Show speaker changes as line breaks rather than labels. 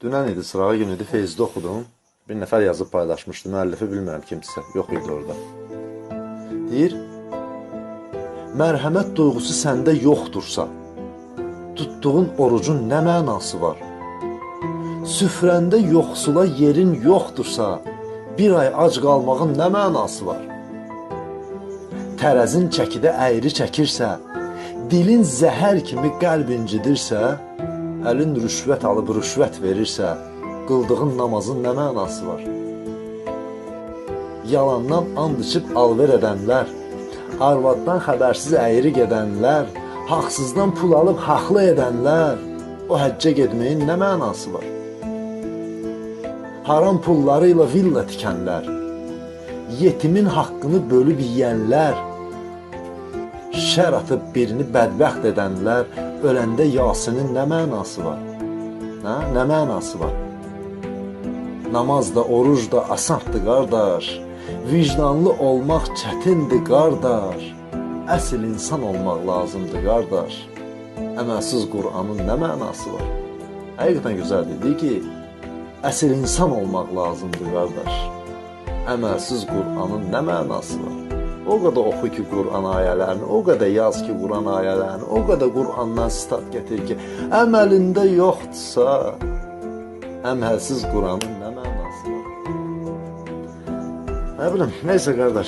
Dünən idi, sırağı gün idi, Feyzdə oxudum. Bir nəfər yazıb paylaşmışdı, müəllifi bilmirəm kimsə, yox idi orada. Deyir, mərhəmət duyğusu səndə yoxdursa, tutduğun orucun nə mənası var? Süfrəndə yoxsula yerin yoxdursa, bir ay ac qalmağın nə mənası var? Tərəzin çəkidə əyri çəkirsə, dilin zəhər kimi qəlb incidirsə, əlin rüşvət alıb rüşvət verirsə, qıldığın namazın nə mənası var? Yalandan and içib alver edənlər, arvaddan xəbərsiz əyri gedənlər, haqsızdan pul alıb haqlı edənlər, o həccə getməyin nə mənası var? Haram pulları ilə villa tikənlər, yetimin haqqını bölüb yeyənlər, şər atıb birini bədbəxt edənlər, öləndə Yasinin nə mənası var? Hə? Nə mənası var? Namaz da, oruc da asandır qardaş. Vicdanlı olmaq çətindir qardaş. Əsl insan olmaq lazımdır qardaş. Əməlsiz Qur'anın nə mənası var? Həqiqətən gözəl dedi ki, əsl insan olmaq lazımdır qardaş. Əməlsiz Qur'anın nə mənası var? O qədər oxu ki Qur'an ayələrini, o qədər yaz ki Qur'an ayələrini, o qədər Qur'andan sitat gətir ki, əməlində yoxdursa, əməlsiz Qur'anın nə mənası var? Nə bilim, neysə qardaş.